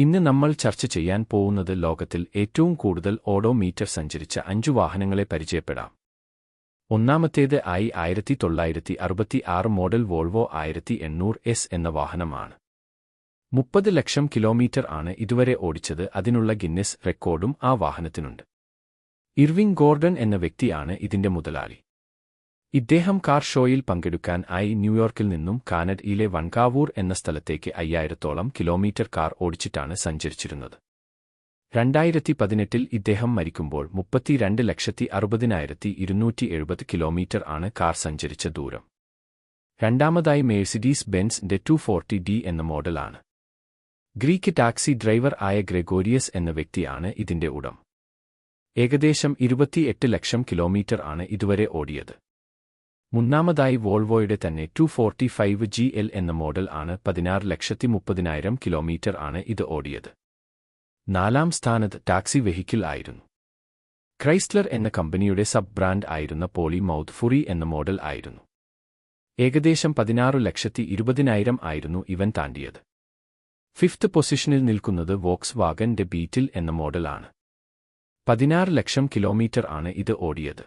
ഇന്ന് നമ്മൾ ചർച്ച ചെയ്യാൻ പോകുന്നത് ലോകത്തിൽ ഏറ്റവും കൂടുതൽ ഓഡോമീറ്റർ സഞ്ചരിച്ച അഞ്ചു വാഹനങ്ങളെ പരിചയപ്പെടാം. ഒന്നാമത്തേത് ഐ ആയിരത്തി തൊള്ളായിരത്തി അറുപത്തി ആറ് മോഡൽ വോൾവോ ആയിരത്തി എണ്ണൂറ് എസ് എന്ന വാഹനമാണ്. മുപ്പത് ലക്ഷം കിലോമീറ്റർ ആണ് ഇതുവരെ ഓടിച്ചത് അതിനുള്ള ഗിന്നസ് റെക്കോർഡും ആ വാഹനത്തിനുണ്ട്. ഇർവിംഗ് ഗോർഡൻ എന്ന വ്യക്തിയാണ് ഇതിന്റെ മുതലാളി. ഇദ്ദേഹം കാർ ഷോയിൽ പങ്കെടുക്കാൻ ആയി ന്യൂയോർക്കിൽ നിന്നും കാനഡയിലെ വൺകാവൂർ എന്ന സ്ഥലത്തേക്ക് അയ്യായിരത്തോളം കിലോമീറ്റർ കാർ ഓടിച്ചിട്ടാണ് സഞ്ചരിച്ചിരുന്നത്. രണ്ടായിരത്തി പതിനെട്ടിൽ ഇദ്ദേഹം മരിക്കുമ്പോൾ മുപ്പത്തിരണ്ട് ലക്ഷത്തി അറുപതിനായിരത്തി ഇരുന്നൂറ്റി എഴുപത് കിലോമീറ്റർ ആണ് കാർ സഞ്ചരിച്ച ദൂരം. രണ്ടാമതായി മേഴ്സിഡീസ് ബെൻസ് ഡെ ടു ഫോർട്ടി ഡി എന്ന മോഡലാണ് ഗ്രീക്ക് ടാക്സി ഡ്രൈവർ ആയ ഗ്രെഗോരിയസ് എന്ന വ്യക്തിയാണ് ഇതിന്റെ ഉടം. ഏകദേശം ഇരുപത്തിയെട്ട് ലക്ഷം കിലോമീറ്റർ ആണ് ഇതുവരെ ഓടിയത്. മൂന്നാമതായി വോൾവോയുടെ തന്നെ two forty five G L എന്ന മോഡൽ ആണ് പതിനാറ് ലക്ഷത്തി മുപ്പതിനായിരം കിലോമീറ്റർ ആണ് ഇത് ഓടിയത്. നാലാം സ്ഥാനത്ത് ടാക്സി വെഹിക്കിൾ ആയിരുന്നു. ക്രൈസ്ലർ എന്ന കമ്പനിയുടെ സബ് ബ്രാൻഡ് ആയിരുന്ന പോളി മൗത്ത് ഫുറി എന്ന മോഡൽ ആയിരുന്നു. ഏകദേശം പതിനാറ് ലക്ഷത്തി ഇരുപതിനായിരം ആയിരുന്നു ഇവൻ താണ്ടിയത്. ഫിഫ്ത്ത് പൊസിഷനിൽ നിൽക്കുന്നത് വോക്സ് വാഗൻ ഡെ ബീറ്റിൽ എന്ന മോഡലാണ് പതിനാറ് ലക്ഷം കിലോമീറ്റർ ആണ് ഇത് ഓടിയത്.